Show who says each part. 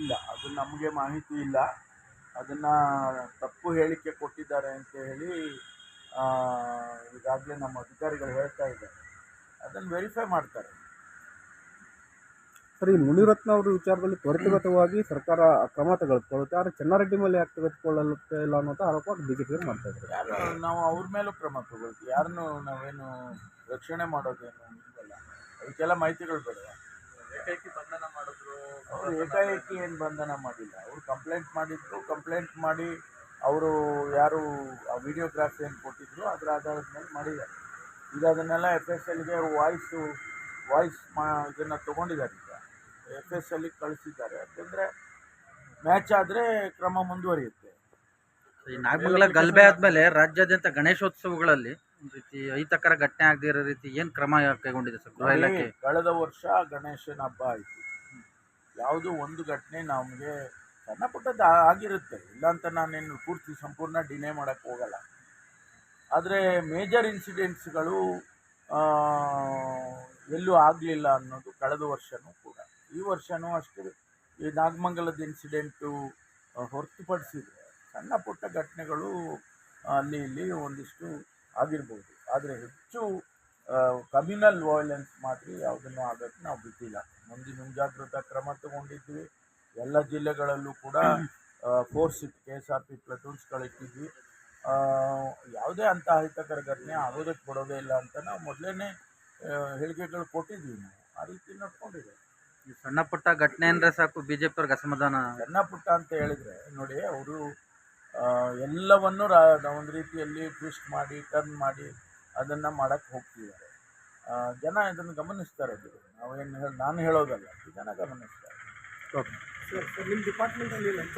Speaker 1: ಇಲ್ಲ ಅದು ನಮಗೆ ಮಾಹಿತಿ ಇಲ್ಲ. ಅದನ್ನು ತಪ್ಪು ಹೇಳಿಕೆ ಕೊಟ್ಟಿದ್ದಾರೆ ಅಂತ ಹೇಳಿ ಈಗಾಗಲೇ ನಮ್ಮ ಅಧಿಕಾರಿಗಳು ಹೇಳ್ತಾ ಇದ್ದಾರೆ. ಅದನ್ನು ವೆರಿಫೈ ಮಾಡ್ತಾರೆ.
Speaker 2: ಸರಿ ಈ ಮುನಿರತ್ನ ಅವರ ವಿಚಾರದಲ್ಲಿ ತ್ವರಿತಗತವಾಗಿ ಸರ್ಕಾರ ಕ್ರಮ ತೆಗೆದುಕೊಳ್ಳುತ್ತೆ. ಆದರೆ ಚೆನ್ನಾರೆಡ್ಡಿ ಮೇಲೆ ಯಾಕೆ ತೆಗೆದುಕೊಳ್ಳುತ್ತೆ ಇಲ್ಲ ಅನ್ನೋದು ಆರೋಪ ಬಿಜೆಪಿಯವರು ಮಾಡ್ತಾ ಇದ್ದಾರೆ.
Speaker 1: ಯಾರು ನಾವು ಅವ್ರ ಮೇಲೂ ಕ್ರಮ ತಗೊಳ್ತೀವಿ. ಯಾರನ್ನು ನಾವೇನು ರಕ್ಷಣೆ ಮಾಡೋದೇನು ಇಲ್ವಲ್ಲ. ಅದಕ್ಕೆಲ್ಲ ಮಾಹಿತಿಗಳು ಬೇಡ
Speaker 3: ಏಕೈಕಿ ಬಂಧನ
Speaker 1: ಅವರು ಏಕಾಏಕಿ ಏನು ಬಂಧನ ಮಾಡಿಲ್ಲ. ಅವರು ಕಂಪ್ಲೇಂಟ್ ಮಾಡಿದ್ರು ಕಂಪ್ಲೇಂಟ್ ಮಾಡಿ ಅವರು ಯಾರು ಆ ವಿಡಿಯೋಗ್ರಾಫಿ ಏನು ಕೊಟ್ಟಿದ್ರು ಅದರ ಆಧಾರದ ಮೇಲೆ ಮಾಡಿದ್ದಾರೆ. ಈಗ ಅದನ್ನೆಲ್ಲ ಎಫ್ ಎಸ್ ಎಲ್ಗೆ ವಾಯ್ಸು ವಾಯ್ಸ್ ಮಾ ಇದನ್ನು ತೊಗೊಂಡಿದ್ದಾರೆ ಈಗ. ಎಫ್ ಎಸ್ ಎಲ್ಗೆ ಕಳಿಸಿದ್ದಾರೆ. ಯಾಕೆಂದರೆ ಮ್ಯಾಚ್ ಆದರೆ ಕ್ರಮ ಮುಂದುವರಿಯುತ್ತೆ.
Speaker 3: ಈ ನಾಗಮಂಗಲ ಗಲಭೆ ಆದಮೇಲೆ ರಾಜ್ಯಾದ್ಯಂತ ಗಣೇಶೋತ್ಸವಗಳಲ್ಲಿ ಒಂದು ರೀತಿ ಅಹಿತಕರ ಘಟನೆ ಆಗದೇ ಇರೋ ರೀತಿ ಏನು ಕ್ರಮ ಕೈಗೊಂಡಿದೆ ಸರ್ ಗೃಹ ಇಲಾಖೆ?
Speaker 1: ಕಳೆದ ವರ್ಷ ಗಣೇಶನ ಹಬ್ಬ ಆಯಿತು. ಯಾವುದೋ ಒಂದು ಘಟನೆ ನಮಗೆ ಸಣ್ಣ ಪುಟ್ಟದ್ದು ಆಗಿರುತ್ತೆ. ಇಲ್ಲ ಅಂತ ನಾನೇನು ಪೂರ್ತಿ ಸಂಪೂರ್ಣ ಡಿನೇ ಮಾಡೋಕ್ಕೆ ಹೋಗಲ್ಲ. ಆದರೆ ಮೇಜರ್ ಇನ್ಸಿಡೆಂಟ್ಸ್ಗಳು ಎಲ್ಲೂ ಆಗಲಿಲ್ಲ ಅನ್ನೋದು ಕಳೆದ ವರ್ಷವೂ ಕೂಡ. ಈ ವರ್ಷವೂ ಅಷ್ಟೇ. ಈ ನಾಗಮಂಗಲದ ಇನ್ಸಿಡೆಂಟು ಹೊರತುಪಡಿಸಿದರೆ ಸಣ್ಣ ಪುಟ್ಟ ಘಟನೆಗಳು ಅಲ್ಲಿ ಇಲ್ಲಿ ಒಂದಿಷ್ಟು ಆಗಿರ್ಬೋದು. ಆದರೆ ಹೆಚ್ಚು ಕಮ್ಯುನಲ್ ವಾಯ್ಲೆನ್ಸ್ ಮಾತ್ರ ಯಾವುದನ್ನು ಆಗೋಕ್ಕೆ ನಾವು ಬಿಟ್ಟಿಲ್ಲ. ಮುಂದಿನ ಮುಂಜಾಗ್ರತಾ ಕ್ರಮ ತಗೊಂಡಿದ್ವಿ. ಎಲ್ಲ ಜಿಲ್ಲೆಗಳಲ್ಲೂ ಕೂಡ force it K S R P platoons ಕಳಿಸಿದ್ವಿ ಯಾವುದೇ ಅಂತ ಅಹಿತಕರ ಘಟನೆ ಆಗೋದಕ್ಕೆ ಬಿಡೋದೇ ಇಲ್ಲ ಅಂತ ನಾವು ಮೊದಲೇ ಹೇಳಿಕೆಗಳು ಕೊಟ್ಟಿದ್ವಿ ನಾವು. ಆ ರೀತಿ ನಡ್ಕೊಂಡಿದ್ದೇವೆ
Speaker 3: ಈ ಸಣ್ಣ ಪುಟ್ಟ ಘಟನೆ ಅಂದರೆ ಸಾಕು ಬಿ ಜೆ ಪಿಯವ್ರಿಗೆ ಅಸಮಾಧಾನ.
Speaker 1: ಸಣ್ಣ ಪುಟ್ಟ ಅಂತ ಹೇಳಿದರೆ ನೋಡಿ ಅವರು ಎಲ್ಲವನ್ನು ರಾ ಒಂದು ರೀತಿಯಲ್ಲಿ ಟ್ವಿಸ್ಟ್ ಮಾಡಿ ಟರ್ನ್ ಮಾಡಿ ಅದನ್ನು ಮಾಡೋಕ್ಕೆ ಹೋಗ್ತಿದ್ದಾರೆ. ಜನ ಇದನ್ನು ಗಮನಿಸ್ತಾರೆ ಅದು ನಾವೇನು ಹೇಳಿ, ನಾನು ಹೇಳೋದಲ್ಲ, ಜನ ಗಮನಿಸ್ತಾರೆ.
Speaker 2: ಓಕೆ.
Speaker 4: ಸರ್ ನಿಮ್ಮ ಡಿಪಾರ್ಟ್ಮೆಂಟಲ್ಲಿ ಲಂಚ